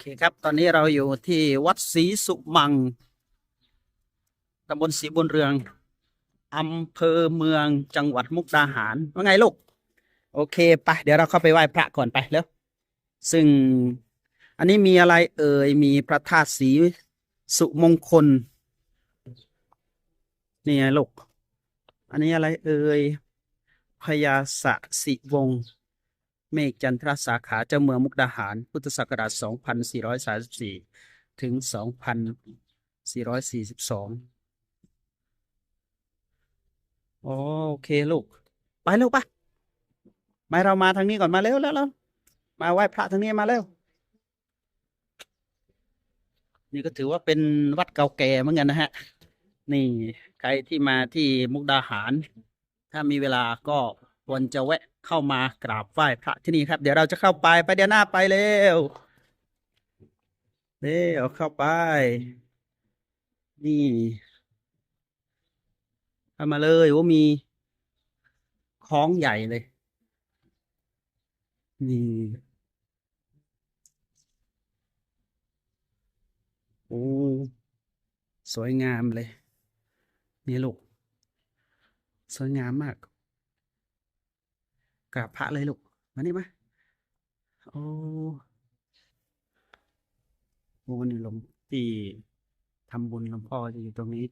เคครับ ตอนนี้เราอยู่ที่วัดศรีสุมัง ตำบลศรีบุญเรือง อำเภอเมืองจังหวัดมุกดาหาร ว่าไงลูก โอเคไปเดี๋ยวเราเข้าไปไหว้พระก่อนไปแล้ว ซึ่งอันนี้มีอะไรเอ่ย มีพระธาตุศรีสุมงคล นี่ไงลูก อันนี้อะไรเอ่ยพญาสะสิวงศ์ เมฆจันทรสาขาเจ้าเมืองมุกดาหาร พุทธศักราช 2434 ถึง 2442 โอเคลูก ไปลูกปะม่เรามาทางนี้ก่อนมาเร็วแล้วแล้วมาไหว้พระทางนี้มาเร็ว นี่ก็ถือว่าเป็นวัดเก่าแก่เหมือนกันนะฮะ นี่ใครที่มาที่มุกดาหาร ถ้ามีเวลาก็ ควรจะแวะเข้ามากราบไหว้พระที่นี่ครับ เดี๋ยวเราจะเข้าไปไปเดี๋ยวหน้าไปเร็วเร็วเข้าไป นี่เข้ามาเลยว่ามีคล้องใหญ่เลย นี่โอ้สวยงามเลย นี่ลูก สวยงามมาก กราบพระเลยลูก มานี่มาโอ้โหนี่หลวงที่ทำบุญหลวงพ่อจะอยู่ตรงนี้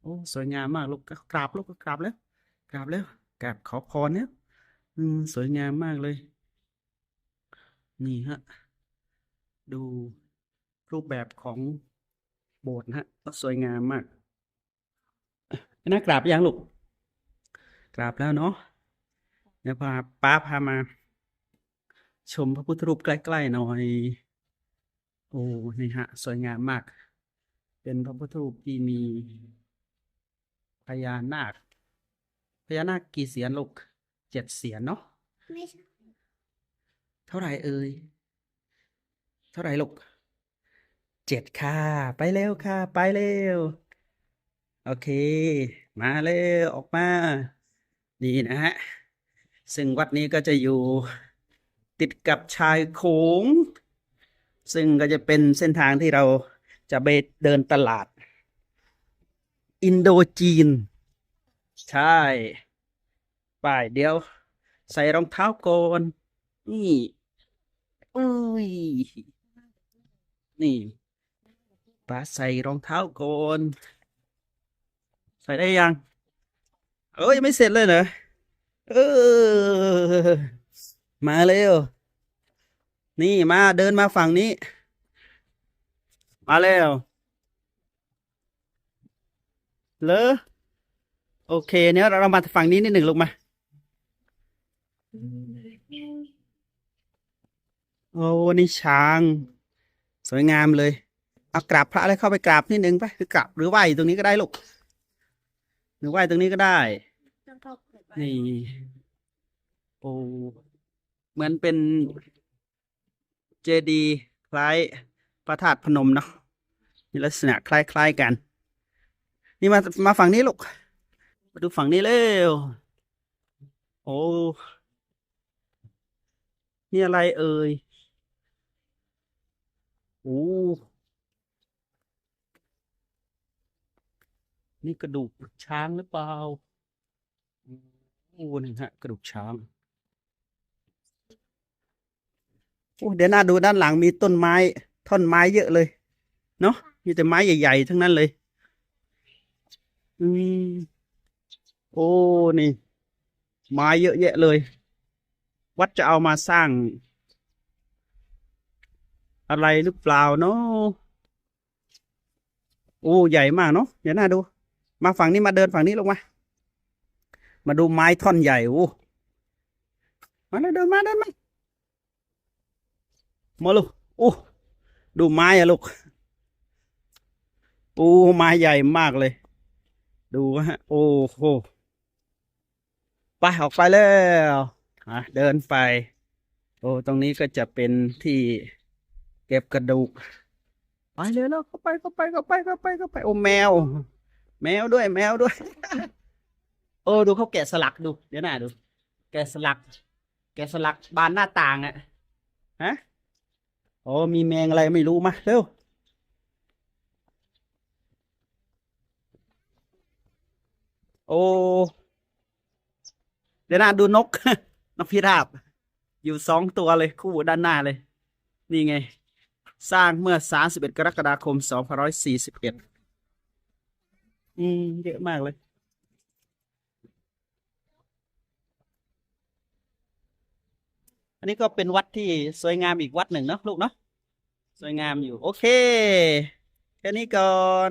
โอ้ สวยงามมากลูกก็กราบลูกก็กราบแล้ว กราบแล้วกราบขอพรเนี่ยอืมสวยงามมากเลย นี่ฮะ ดูรูปแบบของโบสถ์นะฮะก็สวยงามมากน่ากราบยังลูก กราบแล้วเนาะเดี๋ยวพาป้าพามา ชมพระพุทธรูปใกล้ๆหน่อย โอ้นี่ฮะ สวยงามมาก เป็นพระพุทธรูปที่มีพญานาคพญานาคกี่เสียนลูกเจ็ดเสียนเนาะไม่ใช่เท่าไหร่เอ่ยเท่าไหร่ลูกเจ็ดค่ะ ไปเร็วค่ะ ไปเร็ว โอเค มาเร็ว ออกมา นี่นะฮะ ซึ่งวัดนี้ก็จะอยู่ติดกับชายโขง ซึ่งก็จะเป็นเส้นทางที่เราจะไปเดินตลาด อินโดจีน ใช่ไปเดี๋ยว ใส่รองเท้าก่อนนี่อุ้ย นี่ป้าใส่รองเท้าก่อน ใส่ได้ยัง เอ้ยยังไม่เสร็จเลยเหรอเออ มาเร็ว นี่มาเดินมาฝั่งนี้ มาเร็วเลอโอเค เนี่ยเรามาฝั่งนี้นิดหนึ่งลงมา โอ้นี่ช้าง สวยงามเลย เอากราบพระแล้วเข้าไปกราบนิดหนึ่งไป หรือกราบหรือไหว้ตรงนี้ก็ได้ลูก หรือไหว้ตรงนี้ก็ได้ นี่ โอ้เหมือนเป็นเจดีคล้ายพระธาตุพนมเนาะมีลักษณะคล้ายๆกัน นี่มามาฝั่งนี้ลูก มาดูฝั่งนี้เร็ว โอ้นี่อะไรเอ่ยโอ้นี่กระดูกช้างหรือเปล่า โอ้นี่ฮะ กระดูกช้างโอ้เดี๋ยวน่าดูด้านหลังมีต้นไม้ ท่อนไม้เยอะเลย เนาะมีแต่ไม้ใหญ่ๆทั้งนั้นเลย อืมโอ้นี่ ไม้เยอะแยะเลย วัดจะเอามาสร้าง อะไรหรือเปล่าเนาะโอ้ ใหญ่มากเนาะเดี๋ยวน่าดู มาฝั่งนี้มาเดินฝั่งนี้ลงมา มาดูไม้ท่อนใหญ่โอ้มาเลยเดินมาเดินมามาลูกโอ้ดูไม้อะลูกโอ้ไม้ใหญ่มากเลย ดูฮะโอ้โหไปออกไปแล้วอะเดินไป โอ้ตรงนี้ก็จะเป็นที่เก็บกระดูกไปเลยแล้วเข้าไปเข้าไปเข้าไปเข้าไปเข้าไปโอ้แมว แมวด้วยแมวด้วย อ้ดูเขาแกะสลักดู เดี๋ยวหน่าดู แกะสลัก แกะสลักบานหน้าต่างอะฮะโอ้มีแมงอะไรไม่รู้มาเร็วโอ้เดี๋ยวนะดูนก นกพิราบ อยู่สองตัวเลยคู่ด้านหน้าเลย นี่ไง สร้างเมื่อ31กรกฎาคม2541อืม เยอะมากเลย อันนี้ก็เป็นวัดที่สวยงามอีกวัดหนึ่งเนาะลูกเนาะสวยงามอยู่โอเค แค่นี้ก่อน